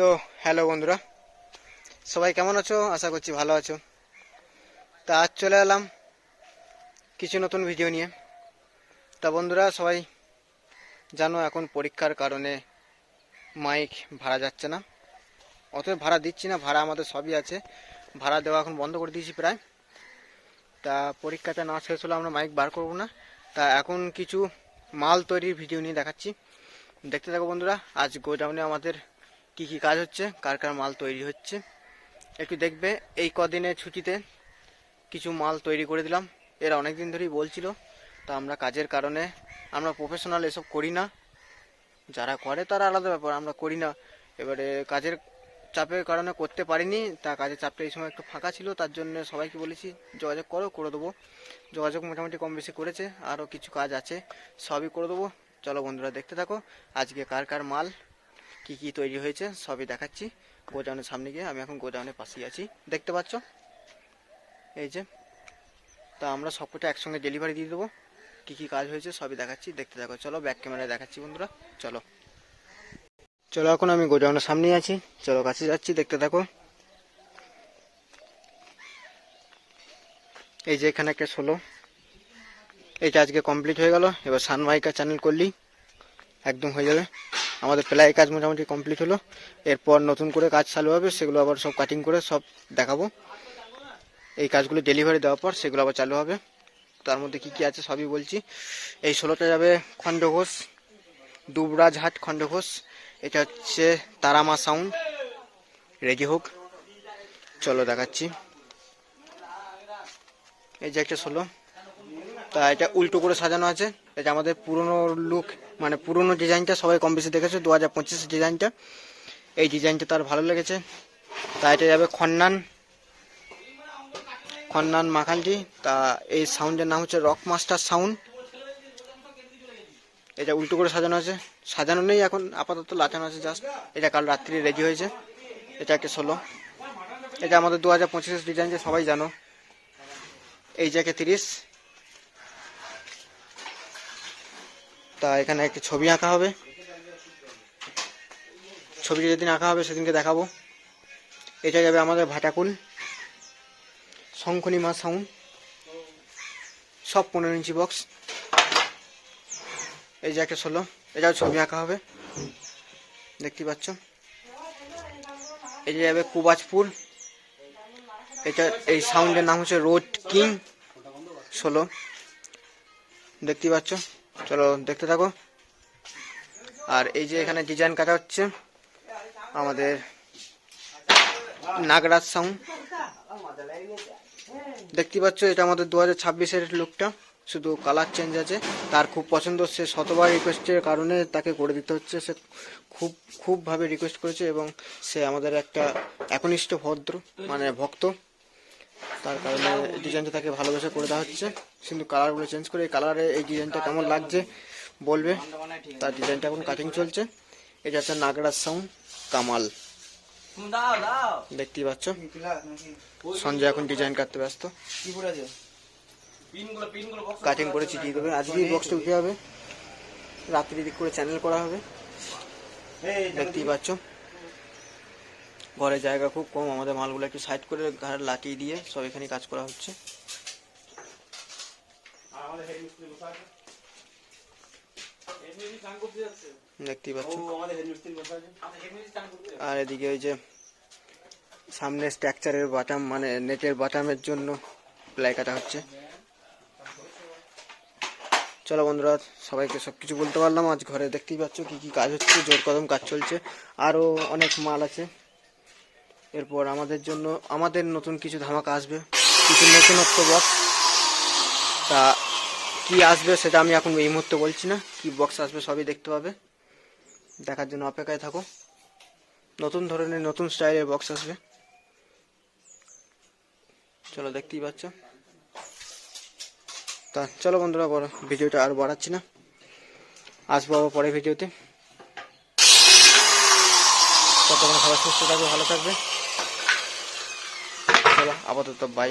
তো হ্যালো বন্ধুরা, সবাই কেমন আছো? আশা করছি ভালো আছো। তা আজ চলে এলাম কিছু নতুন ভিডিও নিয়ে। তা বন্ধুরা, সবাই জানো এখন পরীক্ষার কারণে মাইক ভাড়া যাচ্ছে না। অতএব ভাড়া দিচ্ছি না, ভাড়া আমাদের সবই আছে। ভাড়া দেওয়া এখন বন্ধ করে দিয়েছি প্রায়। তা পরীক্ষাটা না শেষ হলে আমরা মাইক বার করব না। তা এখন কিছু মাল তৈরির ভিডিও নিয়ে দেখাচ্ছি। দেখতে থাকো বন্ধুরা, আজ গোডাউনে আমাদের কি কি কাজ হচ্ছে, কার কার মাল তৈরি হচ্ছে, একটু দেখবে। এই কদিনের ছুটিতে কিছু মাল তৈরি করে দিলাম। এরা অনেক দিন ধরেই বলছিল, তা আমরা কাজের কারণে আমরা প্রফেশনাল এসব করি না। যারা করে তারা আলাদা ব্যাপার, আমরা করি না। এবারে কাজের চাপের কারণে করতে পারিনি, তা কাজের চাপটা এই সময় একটু ফাঁকা ছিল, তার জন্য সবাইকে বলেছি, যোগাযোগ করো, করে দেবো। যোগাযোগ মোটামুটি কম বেশি করেছে আরও কিছু কাজ আছে, সবই করে দেবো। চলো বন্ধুরা দেখতে থাকো, আজকে কার কার মাল কি কি তৈরি হয়েছে, সবই দেখাচ্ছি। গোডাউনের সামনে গিয়ে আমি এখন গোডাউনের পাশেই আছি। দেখতে পাচ্ছ? এই যে, তা আমরা সবকটা একসঙ্গে ডেলিভারি দিয়ে দেবো। কী কী কাজ হয়েছে, সবই দেখাচ্ছি। দেখতে থাকো। চলো ব্যাক ক্যামেরায় দেখাচ্ছি বন্ধুরা। চলো। চলো, এখন আমি গোডাউনের সামনেই আছি। চলো, কাছে যাচ্ছি, দেখতে থাকো। এই যে, এখানে একটা ষোলো এইটা আজকে কমপ্লিট হয়ে গেল। এবার সানমাইকা চ্যানেল করলি। একদম হয়ে যাবে। আমাদের প্রায় কাজ মোটামুটি কমপ্লিট হলো। এরপর নতুন করে কাজ চালু হবে, সেগুলো আবার সব কাটিং করে সব দেখাবো। এই কাজগুলো ডেলিভারি দেওয়ার পর সেগুলো আবার চালু হবে। তার মধ্যে কি কি আছে সবই বলছি। এই ষোলোটা যাবে খণ্ড খণ্ডঘোষ দুবরাজহাট খণ্ডঘোষ এটা হচ্ছে তারামা সাউন্ড রেডি হোক। চলো দেখাচ্ছি। এই যে একটা ষোলো। তা এটা উল্টো করে সাজানো আছে। এটা আমাদের পুরনো লুক মানে পুরনো ডিজাইনটা সবাই কম বেশি দেখেছে, দু হাজার পঁচিশ ডিজাইনটা এই ডিজাইনটা তার ভালো লেগেছে। তা এটা যাবে খন্নান। খন্নান মাখালটি তা এই সাউন্ডের নাম হচ্ছে রক মাস্টার সাউন্ড এটা উল্টো করে সাজানো আছে। সাজানো নেই এখন, আপাতত লাচানো আছে জাস্ট এটা কাল রাত্রি রেডি হয়েছে। এটা একটা ষোলো। এটা আমাদের দু হাজার পঁচিশের ডিজাইন যে সবাই জানো। এই জায়গায় তিরিশ। তা এখানে একটি ছবি আঁকা হবে। ছবিটি যেদিন আঁকা হবে সেদিনকে দেখাবো। এটা যাবে আমাদের ভাটাকুল, শঙ্খনিমা সাউন্ড সব পনেরো ইঞ্চি বক্স এই যে একটা ষোলো, এটাও ছবি আঁকা হবে। দেখতে পাচ্ছ? যে যাবে কুবাজপুর। এটা, এই সাউন্ডের নাম হচ্ছে রোড কিং। ষোলো। দেখতে পাচ্ছ? চলো দেখতে থাকো। আর এই যে এখানে ডিজাইন কাটা হচ্ছে, আমাদের নাগরাজ সাউন্ড দেখতে পাচ্ছ, এটা আমাদের দু হাজার ছাব্বিশের লুকটা শুধু কালার চেঞ্জ আছে। তার খুব পছন্দ, সে শতবার রিকোয়েস্টের কারণে তাকে করে দিতে হচ্ছে। সে খুব, খুবভাবে রিকোয়েস্ট করেছে এবং সে আমাদের একটা একনিষ্ঠ ভদ্র মানে ভক্ত। তার কারণে ডিজাইনটা তাকে ভালোবেসে করে দেওয়া হচ্ছে। কিন্তু কালারগুলো চেঞ্জ করে এই কালারে এই ডিজাইনটা কেমন লাগছে বলবে। তার ডিজাইনটা এখন কাটিং চলছে। এটা হচ্ছে নাগরাজ সাউন্ড কামাল। দেখতেই পাচ্ছ? সঞ্জয় এখন ডিজাইন কাটতে ব্যস্ত। কাটিং করে চিটিয়ে দেবে। আজকেই বক্সটা উঠে হবে রাত্রি দিক করে চ্যানেল করা হবে। দেখতেই পাচ্ছ? ঘরে জায়গা খুব কম, আমাদের মালগুলো একটু সাইড করে ঘাড় লাটিয়ে দিয়ে সব এখানে কাজ করা হচ্ছে। দেখতেই পাচ্ছ। আর এদিকে ওই যে সামনে স্ট্রাকচারের বাটাম মানে নেটের বাটামের জন্য প্লাই কাটা হচ্ছে। চলো বন্ধুরা, সবাইকে সব কিছু বলতে পারলাম। আজ ঘরে দেখতেই পাচ্ছ কি কি কাজ হচ্ছে, জোর কদম কাজ চলছে। আরও অনেক মাল আছে। এরপর আমাদের জন্য, আমাদের নতুন কিছু ধামাকা আসবে। কিছু নতুনত্ব বক্স তা কি আসবে সেটা আমি এখন এই মুহূর্তে বলছি না। কি বক্স আসবে সবই দেখতে পাবে। দেখার জন্য অপেক্ষায় থাকো। নতুন ধরনের, নতুন স্টাইলের বক্স আসবে। চলো দেখতেই পাচ্ছ। তা চলো বন্ধুরা ভিডিওটা আর বাড়াচ্ছি না। আসব আবার পরে ভিডিওতে। ততক্ষণ সবাই সুস্থ থাকবে ভালো থাকবে। আপাতত বাই